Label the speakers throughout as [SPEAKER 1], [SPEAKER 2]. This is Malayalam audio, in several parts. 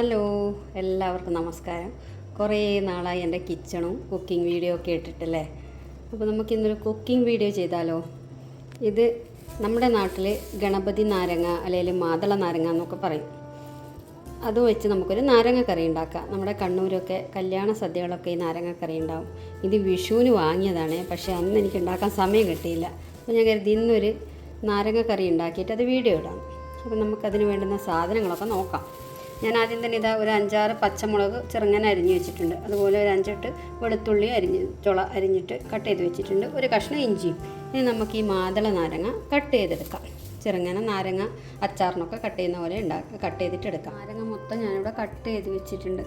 [SPEAKER 1] ഹലോ എല്ലാവർക്കും നമസ്കാരം. കുറേ നാളായി എന്റെ കിച്ചണും കുക്കിംഗ് വീഡിയോ ഒക്കെ ഇട്ടിട്ടല്ലേ? അപ്പോൾ നമുക്ക് ഇന്നൊരു കുക്കിംഗ് വീഡിയോ ചെയ്താലോ? ഇത് നമ്മുടെ നാട്ടിൽ ഗണപതി നാരങ്ങ അല്ലെങ്കിൽ മാതള നാരങ്ങ എന്നൊക്കെ പറയും. അത് വെച്ച് നമുക്കൊരു നാരങ്ങ കറി ഉണ്ടാക്കാം. നമ്മുടെ കണ്ണൂരൊക്കെ കല്യാണ സദ്യകളൊക്കെ ഈ നാരങ്ങ കറി ഉണ്ടാവും. ഇത് വിഷുവിന് വാങ്ങിയതാണ് പക്ഷേ അന്ന് എനിക്ക് ഉണ്ടാക്കാൻ സമയം കിട്ടിയില്ല. അപ്പോൾ ഞാൻ കരുതി ഇന്നൊരു നാരങ്ങ കറി ഉണ്ടാക്കിയിട്ട് അത് വീഡിയോ ഇടാം. അപ്പോൾ നമുക്കതിന് വേണ്ടുന്ന സാധനങ്ങളൊക്കെ നോക്കാം. ഞാൻ ആദ്യം തന്നെ ഇതാ ഒരു അഞ്ചാറ് പച്ചമുളക് ചെറുങ്ങനെ അരിഞ്ഞ് വെച്ചിട്ടുണ്ട്. അതുപോലെ ഒരു അഞ്ചെട്ട് വെളുത്തുള്ളി അരിഞ്ഞ് ചുള അരിഞ്ഞിട്ട് കട്ട് ചെയ്ത് വെച്ചിട്ടുണ്ട്. ഒരു കഷ്ണം ഇഞ്ചിയും. ഇനി നമുക്ക് ഈ മാതള നാരങ്ങ കട്ട് ചെയ്തെടുക്കാം. ചെറുങ്ങനെ നാരങ്ങ അച്ചാറിനൊക്കെ കട്ട് ചെയ്യുന്ന പോലെ ഉണ്ടാക്കുക കട്ട് ചെയ്തിട്ട് എടുക്കാം. നാരങ്ങ മൊത്തം ഞാനിവിടെ കട്ട് ചെയ്ത് വെച്ചിട്ടുണ്ട്.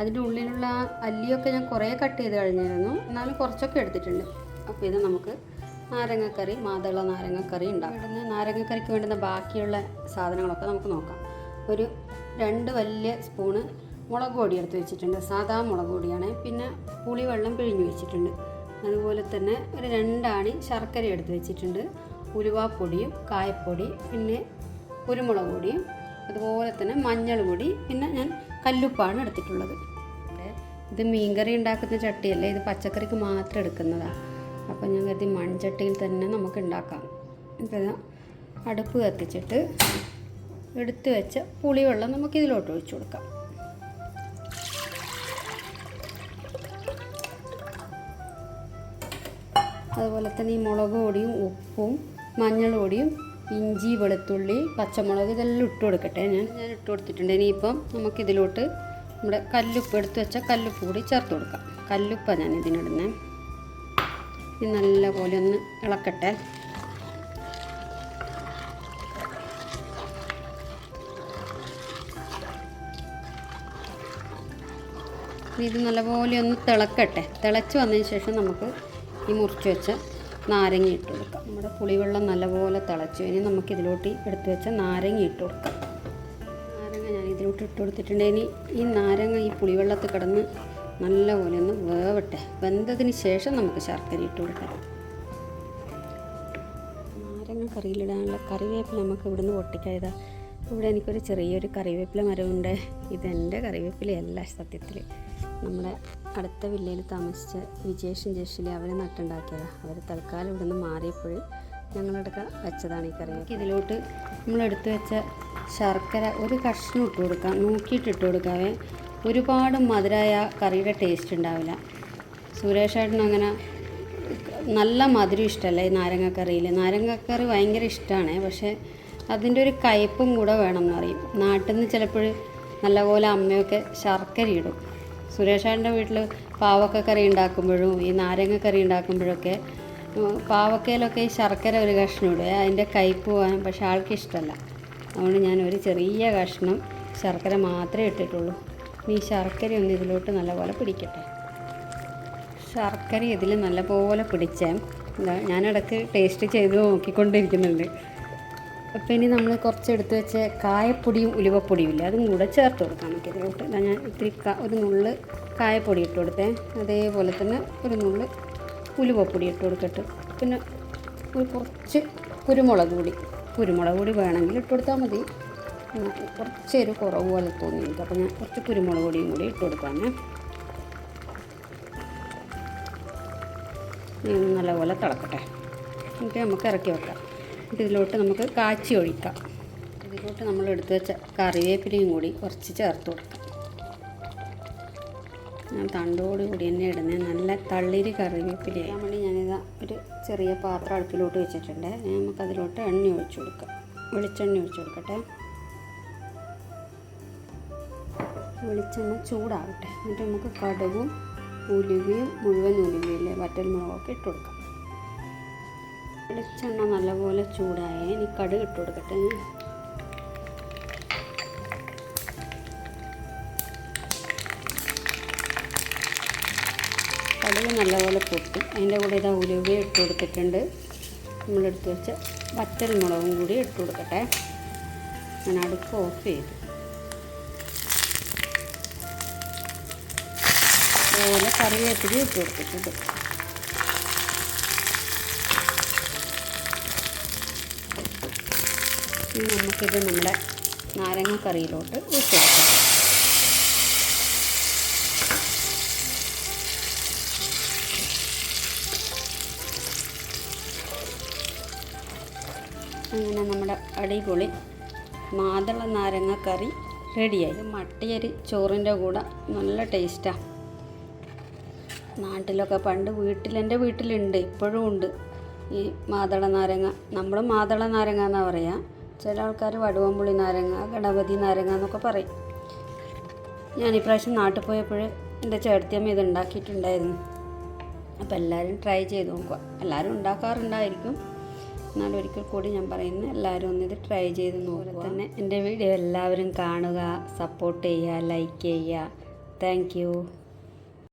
[SPEAKER 1] അതിന്റെ ഉള്ളിലുള്ള അല്ലിയൊക്കെ ഞാൻ കുറേ കട്ട് ചെയ്ത് കഴിഞ്ഞിരുന്നു. എന്നാലും കുറച്ചൊക്കെ എടുത്തിട്ടുണ്ട്. അപ്പോൾ ഇത് നമുക്ക് നാരങ്ങക്കറി മാതള നാരങ്ങക്കറി ഉണ്ടാകും ഇവിടുന്ന് നാരങ്ങക്കറിക്ക് വേണ്ടുന്ന ബാക്കിയുള്ള സാധനങ്ങളൊക്കെ നമുക്ക് നോക്കാം. ഒരു രണ്ട് വലിയ സ്പൂണ് മുളക് പൊടി എടുത്ത് വെച്ചിട്ടുണ്ട്. സാധാ മുളക് പൊടിയാണ്. പിന്നെ പുളിവെള്ളം പിഴിഞ്ഞ് വെച്ചിട്ടുണ്ട്. അതുപോലെ തന്നെ ഒരു രണ്ടാണി ശർക്കര എടുത്ത് വെച്ചിട്ടുണ്ട്. ഉലുവാപ്പൊടിയും കായപ്പൊടി പിന്നെ കുരുമുളക് പൊടിയും അതുപോലെ തന്നെ മഞ്ഞൾ പൊടി പിന്നെ ഞാൻ കല്ലുപ്പാണ് എടുത്തിട്ടുള്ളത്. ഇത് മീൻകറി ഉണ്ടാക്കുന്ന ചട്ടിയല്ലേ? ഇത് പച്ചക്കറിക്ക് മാത്രം എടുക്കുന്നതാണ് അപ്പോൾ ഞാൻ കരുതി മൺചട്ടിയിൽ തന്നെ നമുക്ക് ഉണ്ടാക്കാം. ഇപ്പം അടുപ്പ് കത്തിച്ചിട്ട് എടുത്തു വെച്ച പുളിവെള്ളം നമുക്ക് ഇതിലോട്ട് ഒഴിച്ചു കൊടുക്കാം. അതുപോലെ തന്നെ ഈ മുളക് പൊടിയും ഉപ്പും മഞ്ഞൾ പൊടിയും ഇഞ്ചി വെളുത്തുള്ളി പച്ചമുളക് ഇതെല്ലാം ഇട്ട് കൊടുക്കട്ടെ. ഞാൻ ഞാൻ ഇട്ട് കൊടുത്തിട്ടുണ്ട്. ഇനിയിപ്പം നമുക്കിതിലോട്ട് നമ്മുടെ കല്ലുപ്പ് എടുത്തു വെച്ച കല്ലുപ്പ് കൂടി ചേർത്ത് കൊടുക്കാം. കല്ലുപ്പാണ് ഞാൻ ഇതിനിടുന്നത്. നല്ല പോലെ ഒന്ന് ഇളക്കട്ടെ. ഇത് നല്ലപോലെ ഒന്ന് തിളക്കട്ടെ. തിളച്ച് വന്നതിന് ശേഷം നമുക്ക് ഈ മുറിച്ച് വെച്ച നാരങ്ങ ഇട്ട് കൊടുക്കാം. നമ്മുടെ പുളിവെള്ളം നല്ലപോലെ തിളച്ചു. ഇനി നമുക്ക് ഇതിലോട്ട് എടുത്തു വെച്ച നാരങ്ങ ഇട്ട് കൊടുക്കാം. നാരങ്ങ ഞാൻ ഇതിലോട്ട് ഇട്ട് കൊടുത്തിട്ടുണ്ട്. ഇനി ഈ നാരങ്ങ ഈ പുളിവെള്ളത്തിൽ കിടന്ന് നല്ലപോലെ ഒന്ന് വേവട്ടെ. വെന്തതിന് ശേഷം നമുക്ക് ശർക്കര ഇട്ട് കൊടുക്കാം. നാരങ്ങ കറിയിലിടാനുള്ള കറിവേപ്പില നമുക്ക് ഇവിടുന്ന് പൊട്ടിക്കായതാ ഇവിടെ എനിക്കൊരു ചെറിയൊരു കറിവേപ്പില മരമുണ്ട്. ഇതെന്റെ കറിവേപ്പിലയല്ല സത്യത്തിൽ. നമ്മുടെ അടുത്ത വില്ലയിൽ താമസിച്ച വിജേഷും ജേഷിലെ അവർ നട്ടുണ്ടാക്കിയതാണ് അവർ തൽക്കാലം ഇവിടെ നിന്ന് മാറിയപ്പോൾ ഞങ്ങളെടുക്ക വെച്ചതാണ് ഈ കറി. ഇതിലോട്ട് നമ്മളെടുത്ത് വെച്ച ശർക്കര ഒരു കഷ്ണം ഇട്ട് കൊടുക്കാം. നോക്കിയിട്ട് ഇട്ട് കൊടുക്കാവേ. ഒരുപാട് മധുരമായ കറിയുടെ ടേസ്റ്റ് ഉണ്ടാവില്ല. സുരേഷേട്ടനും അങ്ങനെ നല്ല മധുരം ഇഷ്ടമല്ല ഈ നാരങ്ങക്കറിയിൽ നാരങ്ങക്കറി ഭയങ്കര ഇഷ്ടമാണ്. പക്ഷേ അതിന്റെ ഒരു കയ്പും കൂടെ വേണം എന്ന് പറയും. നാട്ടിൽ നിന്ന് ചിലപ്പോൾ നല്ലപോലെ അമ്മയൊക്കെ ശർക്കര ഇടും സുരേഷേട്ടന്റെ വീട്ടിൽ പാവക്ക കറി ഉണ്ടാക്കുമ്പോഴും ഈ നാരങ്ങ കറി ഉണ്ടാക്കുമ്പോഴൊക്കെ പാവക്കയിലൊക്കെ ഈ ശർക്കര ഒരു കഷ്ണം ഇടും അതിന്റെ കയ്പ് പോകാൻ പക്ഷേ ആൾക്ക് ഇഷ്ടമല്ല. അതുകൊണ്ട് ഞാൻ ഒരു ചെറിയ കഷ്ണം ശർക്കര മാത്രമേ ഇട്ടിട്ടുള്ളൂ. ഈ ശർക്കര ഒന്ന് ഇതിലോട്ട് നല്ലപോലെ പിടിക്കട്ടെ. ശർക്കര ഇതിൽ നല്ലപോലെ പിടിച്ചേ. ഞാൻ ടേസ്റ്റ് ചെയ്ത് നോക്കിക്കൊണ്ടിരിക്കുന്നുണ്ട്. അപ്പോൾ ഇനി നമ്മൾ കുറച്ച് എടുത്ത് വെച്ച കായപ്പൊടിയും ഉലുവപ്പൊടിയും ഇല്ല അതും കൂടെ ചേർത്ത് കൊടുക്കാം നമുക്ക് ഇതിലോട്ട്. ഇതാ ഞാൻ ഇത്തിരി ഒരു നുള്ള് കായപ്പൊടി ഇട്ട് കൊടുത്തേ. അതേപോലെ തന്നെ ഒരു നുള്ള് ഉലുവപ്പൊടി ഇട്ട് കൊടുക്കട്ടെ പിന്നെ ഒരു കുറച്ച് കുരുമുളക് പൊടി. കുരുമുളക് പൊടി വേണമെങ്കിൽ ഇട്ട് കൊടുത്താൽ മതി. കുറച്ചൊരു കുറവ് പോലെ തോന്നി എനിക്ക് അപ്പോൾ ഞാൻ കുറച്ച് കുരുമുളക് പൊടിയും കൂടി ഇട്ട് കൊടുക്കാമേ. നല്ലപോലെ തിളക്കട്ടെ. എന്നിട്ട് നമുക്ക് ഇറക്കി വെക്കാം. ഇതിലോട്ട് നമുക്ക് കാച്ചി ഒഴിക്കാം. ഇതിലോട്ട് നമ്മൾ എടുത്ത് വെച്ച കറിവേപ്പിലയും കൂടി കുറച്ച് ചേർത്ത് കൊടുക്കാം. ഞാൻ തണ്ടോട് കൂടി തന്നെ ഇടുന്നത് നല്ല തള്ളിരി കറിവേപ്പിലയാൻ വേണ്ടി ഞാനിതാ ഒരു ചെറിയ പാത്രം അടുപ്പിലോട്ട് വെച്ചിട്ടുണ്ട്. നമുക്ക് നമുക്കതിലോട്ട് എണ്ണ ഒഴിച്ചു കൊടുക്കാം. വെളിച്ചെണ്ണ ഒഴിച്ചു കൊടുക്കട്ടെ. വെളിച്ചെണ്ണ ചൂടാവട്ടെ. എന്നിട്ട് നമുക്ക് കടുകും ഉലുവയും മുഴുവൻ ഉലുവയില്ലേ വറ്റൽ മുളകൊക്കെ ഇട്ട് കൊടുക്കാം. വെളിച്ചെണ്ണ നല്ലപോലെ ചൂടായ. ഇനി കടുക് ഇട്ട് കൊടുക്കട്ടെ. കടുക് നല്ലപോലെ പൊട്ടി. അതിന്റെ കൂടെ ഇതാ ഉലുവ ഇട്ട് കൊടുത്തിട്ടുണ്ട്. നമ്മളെടുത്ത് വെച്ച വറ്റൽ മുളകും കൂടി ഇട്ട് കൊടുക്കട്ടെ. ഞാൻ അടുപ്പ് ഓഫ് ചെയ്തു. അതുപോലെ കറിവേപ്പില ഇട്ട് കൊടുത്തിട്ടുണ്ട്. ഇനി നമുക്കിത് നമ്മുടെ നാരങ്ങക്കറിയിലോട്ട് ഒഴിച്ചു അങ്ങനെ നമ്മുടെ അടിപൊളി മാതള നാരങ്ങ കറി റെഡിയായി. മട്ടിയരി ചോറിന്റെ കൂടെ നല്ല ടേസ്റ്റാണ് നാട്ടിലൊക്കെ പണ്ട് വീട്ടിൽ എന്റെ വീട്ടിലുണ്ട് ഇപ്പോഴും ഉണ്ട് ഈ മാതള നാരങ്ങ. നമ്മൾ മാതള നാരങ്ങ എന്നാണ് പറയുക ചില ആൾക്കാർ വടുവമ്പുളി നാരങ്ങ ഗണപതി നാരങ്ങ എന്നൊക്കെ പറയും. ഞാൻ ഇപ്രാവശ്യം നാട്ടിൽ പോയപ്പോൾ എന്റെ ചേർത്തിയമ്മ ഇത് ഉണ്ടാക്കിയിട്ടുണ്ടായിരുന്നു അപ്പോൾ എല്ലാവരും ട്രൈ ചെയ്ത് നോക്കുക. എല്ലാവരും ഉണ്ടാക്കാറുണ്ടായിരിക്കും. എന്നാലും ഒരിക്കൽ കൂടി ഞാൻ പറയുന്നത് എല്ലാവരും ഒന്നിത് ട്രൈ ചെയ്ത് നോക്കുക. തന്നെ എന്റെ വീഡിയോ എല്ലാവരും കാണുക സപ്പോർട്ട് ചെയ്യുക ലൈക്ക് ചെയ്യുക. താങ്ക്